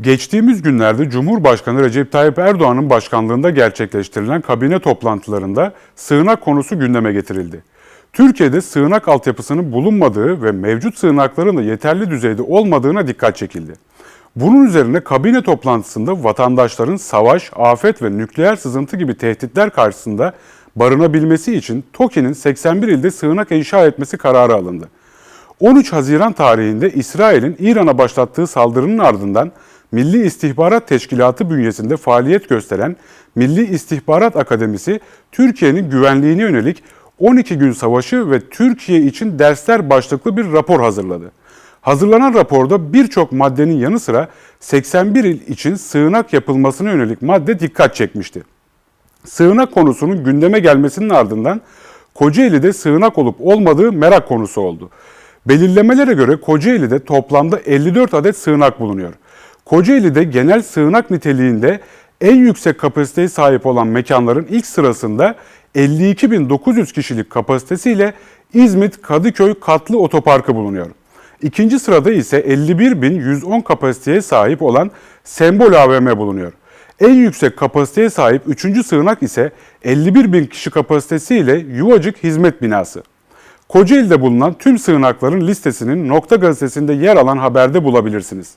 Geçtiğimiz günlerde Cumhurbaşkanı Recep Tayyip Erdoğan'ın başkanlığında gerçekleştirilen kabine toplantılarında sığınak konusu gündeme getirildi. Türkiye'de sığınak altyapısının bulunmadığı ve mevcut sığınakların da yeterli düzeyde olmadığına dikkat çekildi. Bunun üzerine kabine toplantısında vatandaşların savaş, afet ve nükleer sızıntı gibi tehditler karşısında barınabilmesi için TOKİ'nin 81 ilde sığınak inşa etmesi kararı alındı. 13 Haziran tarihinde İsrail'in İran'a başlattığı saldırının ardından Milli İstihbarat Teşkilatı bünyesinde faaliyet gösteren Milli İstihbarat Akademisi, Türkiye'nin güvenliğine yönelik 12 gün savaşı ve Türkiye için dersler başlıklı bir rapor hazırladı. Hazırlanan raporda birçok maddenin yanı sıra 81 il için sığınak yapılmasına yönelik madde dikkat çekmişti. Sığınak konusunun gündeme gelmesinin ardından Kocaeli'de sığınak olup olmadığı merak konusu oldu. Belirlemelere göre Kocaeli'de toplamda 54 adet sığınak bulunuyor. Kocaeli'de genel sığınak niteliğinde en yüksek kapasiteye sahip olan mekanların ilk sırasında 52.900 kişilik kapasitesiyle İzmit Kadıköy Katlı Otoparkı bulunuyor. İkinci sırada ise 51.110 kapasiteye sahip olan Sembol AVM bulunuyor. En yüksek kapasiteye sahip 3. sığınak ise 51 bin kişi kapasitesiyle Yuvacık Hizmet Binası. Kocaeli'de bulunan tüm sığınakların listesinin Nokta Gazetesi'nde yer alan haberde bulabilirsiniz.